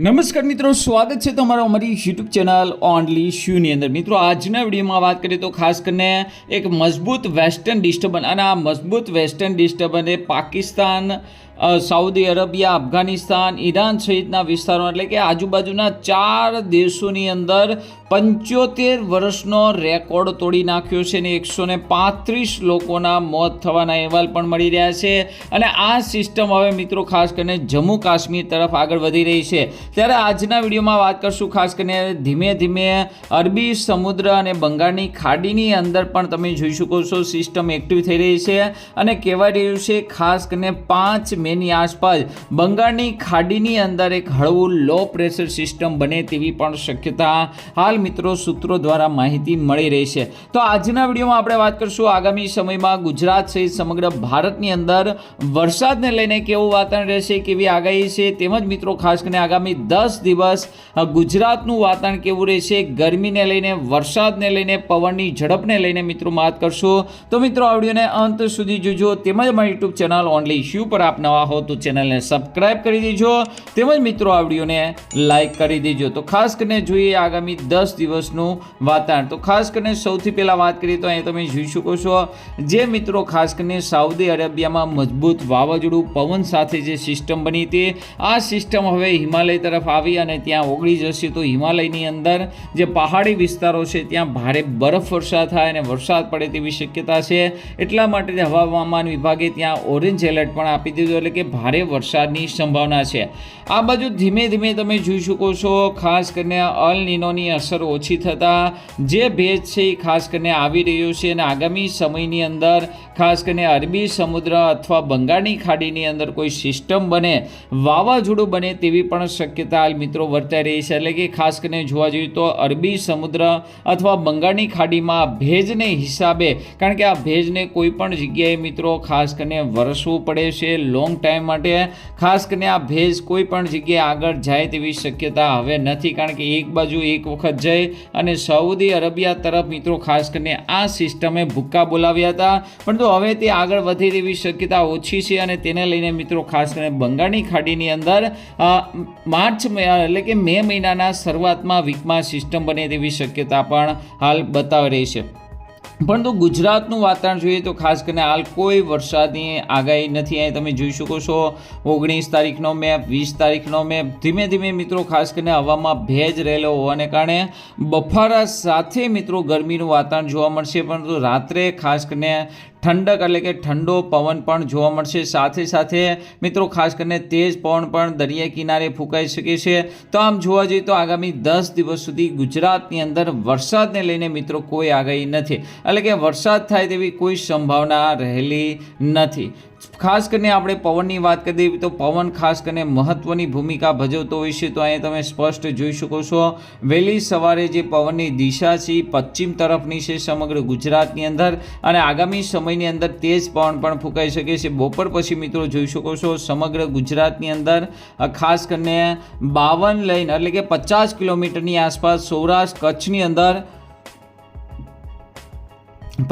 નમસ્કાર મિત્રો, સ્વાગત છે તમારા અમારી યુટ્યુબ ચેનલ ઓનલી શ્યુની અંદર. મિત્રો, આજના વિડીયોમાં વાત કરીએ તો ખાસ કરીને એક મજબૂત વેસ્ટર્ન ડિસ્ટર્બન અને આ મજબૂત વેસ્ટર્ન ડિસ્ટર્બન એ Pakistan Saudi Arabia, Afghanistan, Iran સહિતના વિસ્તારો એટલે કે આજુબાજુના ચાર દેશોની અંદર પંચોતેર વર્ષનો રેકોર્ડ તોડી નાખ્યો છે અને એકસો ને પાંત્રીસ લોકોના મોત થવાના અહેવાલ પણ મળી રહ્યા છે. અને આ સિસ્ટમ હવે મિત્રો ખાસ કરીને જમ્મુ કાશ્મીર તરફ આગળ વધી રહી છે. ત્યારે આજના વિડીયોમાં વાત કરશું ખાસ કરીને ધીમે ધીમે અરબી સમુદ્ર અને બંગાળની ખાડીની અંદર પણ તમે જોઈ શકો છો સિસ્ટમ એક્ટિવ થઈ રહી છે. અને કહેવાય રહ્યું છે ખાસ કરીને પાંચ મેની આસપાસ બંગાળની ખાડીની અંદર એક હળવું લો પ્રેશર સિસ્ટમ બને તેવી પણ શક્યતા હાલ મિત્રો સૂત્રો દ્વારા માહિતી મળી રહી છે. તો આજના વિડીયોમાં આપણે વાત કરશું આગામી સમયમાં ગુજરાત સહિત સમગ્ર ભારતની અંદર વરસાદને લઈને કેવું વાતાવરણ રહેશે, કેવી આગાહી છે, તેમજ મિત્રો ખાસ કરીને આગામી દસ દિવસ ગુજરાતનું વાતાવરણ કેવું રહેશે, ગરમીને લઈને, વરસાદને લઈને, પવનની ઝડપને લઈને મિત્રો વાત કરશું. તો મિત્રો આ વિડીયોને અંત સુધી જોજો. તેમજ મારી યુટ્યુબ ચેનલ ઓનલી શ્યુ પર આપ નવા હો તો ચેનલને સબસ્ક્રાઈબ કરી દેજો. તેમજ મિત્રો આ વિડીયોને લાઈક કરી દેજો. તો ખાસ કરીને જોઈએ આગામી દસ દિવસનું વાતાવરણ. તો ખાસ કરીને સૌથી પહેલાં વાત કરીએ તો અહીં તમે જોઈ શકો છો જે મિત્રો ખાસ કરીને સાઉદી અરેબિયામાં મજબૂત વાવાઝોડું પવન સાથે જે સિસ્ટમ બની હતી, આ સિસ્ટમ હવે હિમાલય તરફ આવી અને ત્યાં ઓગળી જશે. તો હિમાલયની અંદર જે પહાડી વિસ્તારો છે, ત્યાં ભારે બરફ વર્ષા થાય અને વરસાદ પડે તેવી શક્યતા છે. એટલા માટે હવામાન વિભાગે ત્યાં ઓરેન્જ એલર્ટ પણ આપી દીધું. એટલે કે ભારે વરસાદની સંભાવના છે. આ બાજુ ધીમે ધીમે તમે જોઈ શકો છો, ખાસ કરીને અલ નિનોની અસર ઓછી થતાં જે ભેજ છે એ ખાસ કરીને આવી રહ્યો છે અને આગામી સમયની અંદર, ખાસ કરીને અરબી સમુદ્ર અથવા બંગાળની ખાડીની અંદર કોઈ સિસ્ટમ બને, વાવાઝોડું બને તેવી પણ શક્યતા હાલ મિત્રો વર્તાઈ રહી છે. એટલે કે ખાસ કરીને જોવા જોઈએ તો અરબી સમુદ્ર અથવા બંગાળની ખાડીમાં ભેજને હિસાબે, કારણ કે આ ભેજને કોઈ પણ જગ્યાએ મિત્રો ખાસ કરીને વરસવું પડે છે લોંગ ટાઈમ માટે. ખાસ કરીને આ ભેજ કોઈ પણ જગ્યાએ આગળ જાય તેવી શક્યતા હવે નથી, કારણ કે એક બાજુ એક વખત જઈ અને સાઉદી અરેબિયા તરફ મિત્રો ખાસ કરીને આ સિસ્ટમે ભૂક્કા બોલાવ્યા હતા. પરંતુ હવે તે આગળ વધી તેવી શક્યતા ઓછી છે અને તેને લઈને મિત્રો ખાસ કરીને બંગાળની ખાડીની અંદર માર્ચ એટલે કે મે મહિનાના શરૂઆતમાં વીકમાં સિસ્ટમ બને તેવી શક્યતા પણ હાલ બતાવી રહી છે. પરંતુ ગુજરાતનું વાતાવરણ જોઈએ તો ખાસ કરીને હાલ કોઈ વરસાદની આગાહી નથી. અહીં તમે જોઈ શકો છો, ઓગણીસ તારીખનો મેપ, વીસ તારીખનો મેપ. ધીમે ધીમે મિત્રો ખાસ કરીને હવામાં ભેજ રહેલો હોવાને કારણે બફારા સાથે મિત્રો ગરમીનું વાતાવરણ જોવા મળશે. પરંતુ રાત્રે ખાસ કરીને ઠંડક એટલે કે ઠંડો પવન પણ જોવા મળશે. સાથે સાથે મિત્રો, ખાસ કરીને તેજ પવન પણ દરિયા કિનારે ફૂંકાઈ શકે છે. તો આમ જોવા જઈએ તો આગામી દસ દિવસ સુધી ગુજરાતની અંદર વરસાદને લઈને મિત્રો કોઈ આગાહી નથી. એટલે કે વરસાદ થાય તેવી કોઈ સંભાવના રહેલી નથી. ખાસ કરીને આપણે પવનની વાત કરી દઈએ તો પવન ખાસ કરીને મહત્ત્વની ભૂમિકા ભજવતો હોય છે. તો અહીંયા તમે સ્પષ્ટ જોઈ શકો છો. વહેલી સવારે જે પવનની દિશા છે પશ્ચિમ તરફની છે સમગ્ર ગુજરાતની અંદર. અને આગામી સમયની અંદર તેજ પવન પણ ફૂંકાઈ શકે છે. બપોર પછી મિત્રો જોઈ શકો છો, સમગ્ર ગુજરાતની અંદર ખાસ કરીને બાવન લઈને એટલે કે પચાસ કિલોમીટરની આસપાસ સૌરાષ્ટ્ર કચ્છની અંદર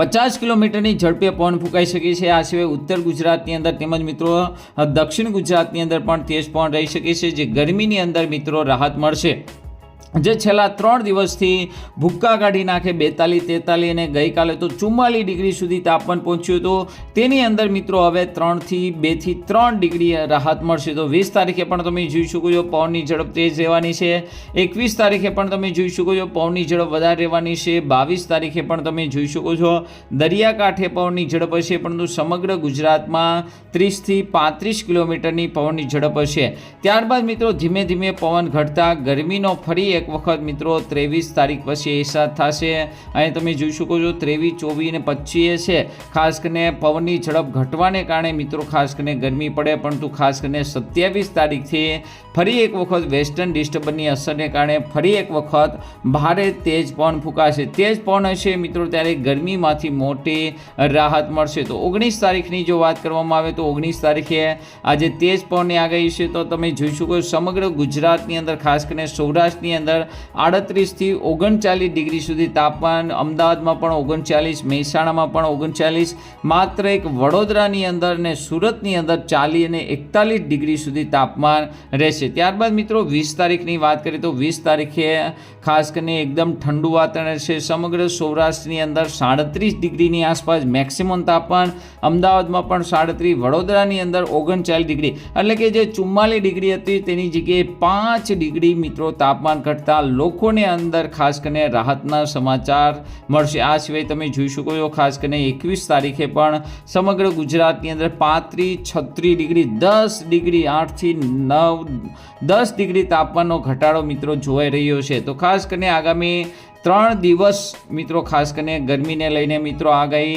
પચાસ કિલોમીટરની ઝડપે પવન ફૂંકાઈ શકે છે. આ સિવાય ઉત્તર ગુજરાતની અંદર તેમજ મિત્રો દક્ષિણ ગુજરાતની અંદર પણ તેજ પવન રહી શકે છે, જે ગરમીની અંદર મિત્રો રાહત મળશે. જે છેલ્લા ત્રણ દિવસથી ભૂક્કા કાઢી નાખે બેતાલીસ, તેતાલીસ અને ગઈકાલે તો ચુમ્માલીસ ડિગ્રી સુધી તાપમાન પહોંચ્યું હતું. તેની અંદર મિત્રો હવે ત્રણથી બેથી ત્રણ ડિગ્રી રાહત મળશે. તો વીસ તારીખે પણ તમે જોઈ શકો છો પવનની ઝડપ તેજ રહેવાની છે. એકવીસ તારીખે પણ તમે જોઈ શકો છો પવનની ઝડપ વધારે રહેવાની છે. બાવીસ તારીખે પણ તમે જોઈ શકો છો દરિયાકાંઠે પવનની ઝડપ હશે, પરંતુ સમગ્ર ગુજરાતમાં ત્રીસથી પાંત્રીસ કિલોમીટરની પવનની ઝડપ હશે. ત્યારબાદ મિત્રો ધીમે ધીમે પવન ઘટતા ગરમીનો ફરી એક વખત મિત્રો ત્રેવીસ તારીખ પછી અહેસાસ થશે. અહીં તમે જોઈ શકો છો ત્રેવીસ, ચોવીસ અને પચીસ છે. ખાસ કરીને પવનની ઝડપ ઘટવાને કારણે મિત્રો ખાસ કરીને ગરમી પડે, પરંતુ ખાસ કરીને સત્યાવીસ તારીખથી ફરી એક વખત વેસ્ટર્ન ડિસ્ટર્બન્સની અસરને કારણે ફરી એક વખત ભારે તેજ પવન ફૂંકાશે. તેજ પવન હશે મિત્રો, ત્યારે ગરમીમાંથી મોટી રાહત મળશે. તો ઓગણીસ તારીખની જો વાત કરવામાં આવે તો ઓગણીસ તારીખે આજે તેજ પવનની આગાહી છે. તો તમે જોઈ શકો સમગ્ર ગુજરાતની અંદર, ખાસ કરીને સૌરાષ્ટ્રની અંદર આડત્રીસથી ઓગણચાલીસ ડિગ્રી સુધી તાપમાન, અમદાવાદમાં પણ ઓગણચાલીસ, મહેસાણામાં પણ ઓગણચાલીસ, માત્ર એક વડોદરાની અંદર ને સુરતની અંદર ચાલીસ અને એકતાલીસ ડિગ્રી સુધી તાપમાન રહેશે. ત્યારબાદ મિત્રો, વીસ તારીખની વાત કરીએ તો વીસ તારીખે ખાસ કરીને એકદમ ઠંડુ વાતાવરણ છે. સમગ્ર સૌરાષ્ટ્રની અંદર સાડત્રીસ ડિગ્રીની આસપાસ મેક્સિમમ તાપમાન અમદાવાદમાં પણ સાડત્રીસ, વડોદરાની અંદર ઓગણચાલીસ ડિગ્રી. એટલે કે જે ચુમ્માલીસ ડિગ્રી હતી તેની જગ્યાએ પાંચ ડિગ્રી મિત્રો તાપમાન ઘટતા લોકોને અંદર ખાસ કરીને રાહતના સમાચાર મળશે. આ સિવાય તમે જોઈ શકો છો, ખાસ કરીને એકવીસ તારીખે પણ સમગ્ર ગુજરાતની અંદર પાંત્રીસ, છત્રીસ ડિગ્રી, દસ ડિગ્રી આઠથી નવ દસ ડિગ્રી તાપમાનનો ઘટાડો મિત્રો જોવાઈ રહ્યો છે. તો ખાસ કરીને આગામી ત્રણ દિવસ મિત્રો ખાસ કરીને ગરમીને લઈને મિત્રો આગાહી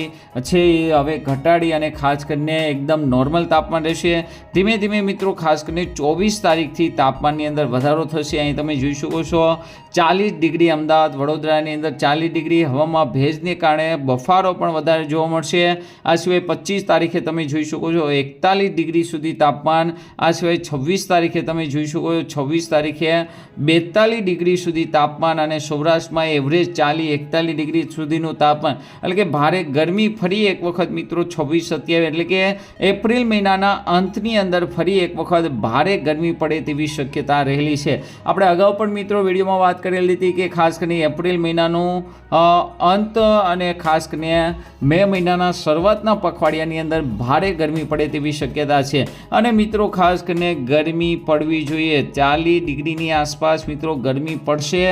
છે એ હવે ઘટાડી અને ખાસ કરીને એકદમ નોર્મલ તાપમાન રહેશે. ધીમે ધીમે મિત્રો ખાસ કરીને ચોવીસ તારીખથી તાપમાનની અંદર વધારો થશે. અહીં તમે જોઈ શકો છો ચાલીસ ડિગ્રી અમદાવાદ વડોદરાની અંદર ચાલીસ ડિગ્રી હવામાં ભેજને કારણે બફારો પણ વધારે જોવા મળશે. આ સિવાય પચીસ તારીખે તમે જોઈ શકો છો એકતાલીસ ડિગ્રી સુધી તાપમાન. આ સિવાય છવ્વીસ તારીખે તમે જોઈ શકો છો છવ્વીસ તારીખે બેતાલીસ ડિગ્રી સુધી તાપમાન અને સૌરાષ્ટ્રમાં એવરેજ ચાલી એકતાલીસ ડિગ્રી સુધીનું તાપમાન. એટલે કે ભારે ગરમી ફરી એક વખત મિત્રો છવ્વીસ સત્યાવીસ, એટલે કે એપ્રિલ મહિનાના અંતની અંદર ફરી એક વખત ભારે ગરમી પડે તેવી શક્યતા રહેલી છે. આપણે અગાઉ પણ મિત્રો વિડીયોમાં વાત કરેલી હતી કે ખાસ કરીને એપ્રિલ મહિનાનું અંત અને ખાસ કરીને મે મહિનાના શરૂઆતના પખવાડિયાની અંદર ભારે ગરમી પડે તેવી શક્યતા છે. અને મિત્રો, ખાસ કરીને ગરમી પડવી જોઈએ. ચાલીસ ડિગ્રીની આસપાસ મિત્રો ગરમી પડશે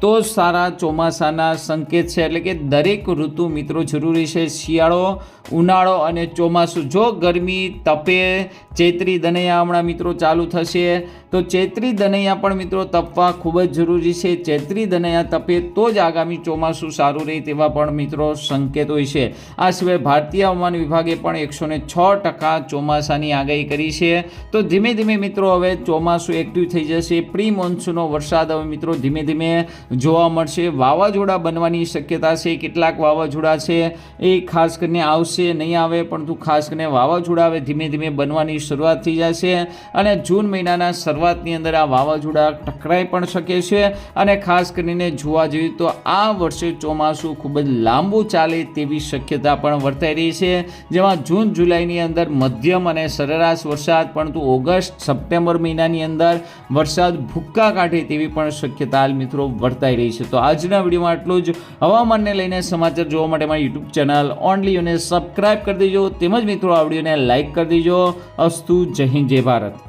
તો સારા ચોમાસાના સંકેત છે. એટલે કે દરેક ઋતુ મિત્રો જરૂરી છે. શિયાળો, ઉનાળો અને ચોમાસું. જો ગરમી તપે, ચૈત્રી દનૈયા હમણાં મિત્રો ચાલુ થશે, તો ચૈત્રી દનૈયા પણ મિત્રો તપવા ખૂબ જ જરૂરી છે. ચૈત્રી દનૈયા તપે તો જ આગામી ચોમાસું સારું રહે તેવા પણ મિત્રો સંકેત હોય છે. આ સિવાય ભારતીય હવામાન વિભાગે પણ એકસો ને છ ટકા ચોમાસાની આગાહી કરી છે. તો ધીમે ધીમે મિત્રો હવે ચોમાસું એક્ટિવ થઈ જશે. પ્રી મોન્સૂનનો વરસાદ હવે મિત્રો ધીમે ધીમે જોવા મળશે. વાવાઝોડા બનવાની શક્યતા છે. કેટલાક વાવાઝોડા છે એ ખાસ કરીને આવશે, નહીં આવે, પરંતુ ખાસ કરીને વાવાઝોડા હવે ધીમે ધીમે બનવાની શરૂઆત થઈ જશે અને જૂન મહિનાના શરૂઆતની અંદર આ વાવાઝોડા ટકરાઈ પણ શકે છે અને ખાસ કરીને જોવા જઈએ તો આ વર્ષે ચોમાસું ખૂબ જ લાંબુ ચાલે તેવી શક્યતા પણ વર્તાઈ રહી છે. જેમાં જૂન જુલાઈની અંદર મધ્યમ અને સરેરાશ વરસાદ, પરંતુ ઓગસ્ટ, સપ્ટેમ્બર મહિનાની અંદર વરસાદ ભૂક્કા કાઢે તેવી પણ શક્યતા મિત્રો મિત્રો વર્તાઈ રહી છે. તો આજના વિડીયોમાં આટલું જ. હવામાનને લઈને સમાચાર જોવા માટે મારી યુટ્યુબ ચેનલ ઓનલી યુને સબસ્ક્રાઇબ કરી દેજો. તેમજ મિત્રો, આ વિડીયોને લાઇક કરી દેજો. અસ્તુ જય હિન્દ, જય ભારત.